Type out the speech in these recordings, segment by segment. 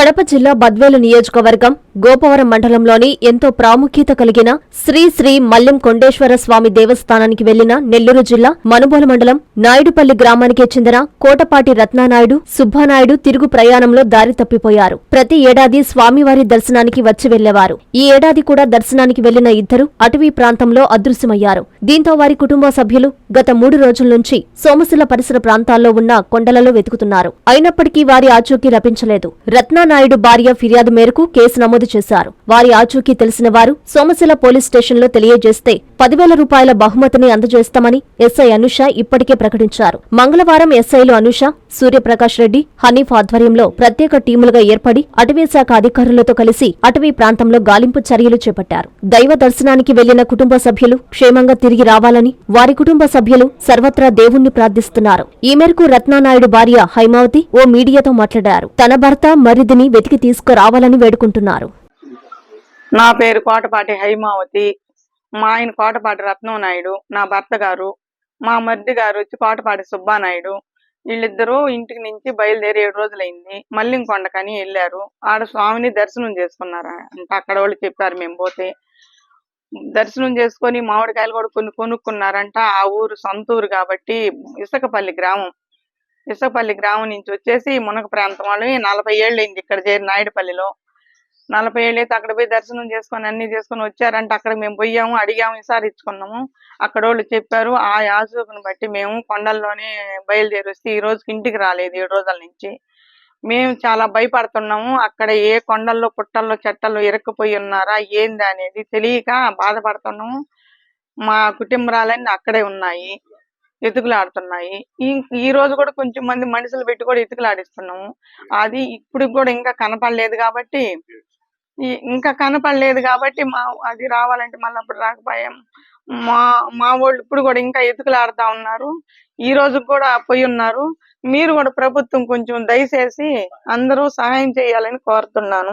కడప జిల్లా బద్వేలు నియోజకవర్గం గోపవరం మండలంలోని ఎంతో ప్రాముఖ్యత కలిగిన శ్రీ శ్రీ మల్లెం కొండేశ్వర స్వామి దేవస్థానానికి వెళ్ళిన నెల్లూరు జిల్లా మనుబోలు మండలం నాయుడుపల్లి గ్రామానికి చెందిన కోటపాటి రత్నానాయుడు సుబ్బానాయుడు తిరుగు ప్రయాణంలో దారి తప్పిపోయారు. ప్రతి ఏడాది స్వామివారి దర్శనానికి వచ్చి వెళ్ళేవారు. ఈ ఏడాది కూడా దర్శనానికి వెళ్ళిన ఇద్దరు అటవీ ప్రాంతంలో అదృశ్యమయ్యారు. దీంతో వారి కుటుంబ సభ్యులు గత మూడు రోజుల నుంచి సోమశిల పరిసర ప్రాంతాల్లో ఉన్న కొండలలో వెతుకుతున్నారు. అయినప్పటికీ వారి ఆచూకీ లభించలేదు. నాయుడు భార్య ఫిర్యాదు మేరకు కేసు నమోదు చేశారు. వారి ఆచూకీ తెలిసిన వారు సోమశిల పోలీస్ స్టేషన్లో తెలియజేస్తే పదివేల రూపాయల బహుమతిని అందజేస్తామని ఎస్ఐ అనుష ఇప్పటికే ప్రకటించారు. మంగళవారం ఎస్ఐలు అనుష సూర్యప్రకాష్ రెడ్డి హనీఫ్ ఆధ్వర్యంలో ప్రత్యేక టీములుగా ఏర్పడి అటవీ శాఖ అధికారులతో కలిసి అటవీ ప్రాంతంలో గాలింపు చర్యలు చేపట్టారు. దైవ దర్శనానికి వెళ్ళిన కుటుంబ సభ్యులు క్షేమంగా తిరిగి రావాలని వారి కుటుంబ సభ్యులు సర్వత్రా దేవుణ్ణి ప్రార్థిస్తున్నారు. ఈ మేరకు రత్నానాయుడు భార్య హైమావతి ఓ మీడియాతో మాట్లాడారు. తన భర్త మరిదిని వెతికి తీసుకురావాలని వేడుకుంటున్నారు. నా పేరు కోటపాటి హైమావతి. మా ఆయన కోటపాటి రత్నం నాయుడు నా భర్త గారు మా మరిది గారు వచ్చి కోటపాటి సుబ్బానాయుడు. వీళ్ళిద్దరూ ఇంటికి నుంచి బయలుదేరి ఏడు రోజులైంది. మల్లింకొండకని వెళ్ళారు. ఆడ స్వామిని దర్శనం చేసుకున్నారా? అంటే అక్కడ వాళ్ళు చెప్పారు మేము పోతే దర్శనం చేసుకొని మామిడికాయలు కూడా కొన్ని కొనుక్కున్నారంట. ఆ ఊరు సొంత ఊరు కాబట్టి ఇసకపల్లి గ్రామం. ఇసకపల్లి గ్రామం నుంచి వచ్చేసి మునక ప్రాంతం వాళ్ళు నలభై ఏళ్ళు అయింది ఇక్కడ చేరి నాయుడుపల్లిలో. నలభై ఏళ్ళు అయితే అక్కడ పోయి దర్శనం చేసుకొని అన్ని చేసుకొని వచ్చారంటే అక్కడ మేము పోయాము అడిగాము ఈసారి ఇచ్చుకున్నాము అక్కడ వాళ్ళు చెప్పారు ఆ యాజకుని బట్టి మేము కొండల్లోనే బయలుదేరి వస్తే ఈ రోజుకి ఇంటికి రాలేదు ఏడు రోజుల నుంచి. మేము చాలా భయపడుతున్నాము అక్కడ ఏ కొండల్లో పుట్టల్లో చెట్టల్లో ఇరక్కుపోయి ఉన్నారా ఏంది అనేది తెలియక బాధపడుతున్నాము. మా కుటుంబరాలన్నీ అక్కడే ఉన్నాయి ఎతుకులాడుతున్నాయి. ఈ రోజు కూడా కొంచెం మంది మనుషులు పెట్టి కూడా ఎతుకులాడిస్తున్నాము. అది ఇప్పుడు కూడా ఇంకా కనపడలేదు కాబట్టి ఇంకా కనపడలేదు కాబట్టి మా అది రావాలంటే మళ్ళీ అప్పుడు రాకపోయాం. మా మా వాళ్ళు ఇప్పుడు కూడా ఇంకా ఎతుకులాడుతా ఉన్నారు. ఈ రోజు కూడా పోయి ఉన్నారు. మీరు కూడా ప్రభుత్వం కొంచెం దయచేసి అందరూ సహాయం చేయాలని కోరుతున్నాను.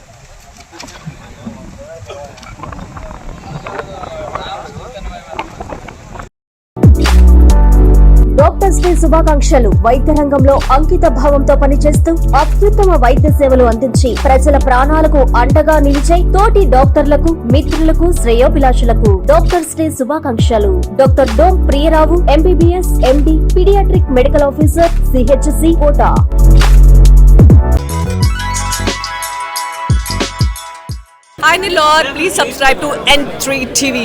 డాక్టర్స్ డే శుభాకాంక్షలు. వైద్య రంగంలో అంకిత భావంతో పనిచేస్తూ అత్యుత్తమ వైద్య సేవలు అందించి ప్రజల ప్రాణాలకు అండగా నిలిచే తోటి డాక్టర్లకు మిత్రులకు శ్రేయోభిలాషులకు డాక్టర్స్ డే శుభాకాంక్షలు. డాక్టర్ డోమ్ ప్రియరావు MBBS MD paediatric medical officer CHC Kota. Hi Nilor, please subscribe to N3 TV.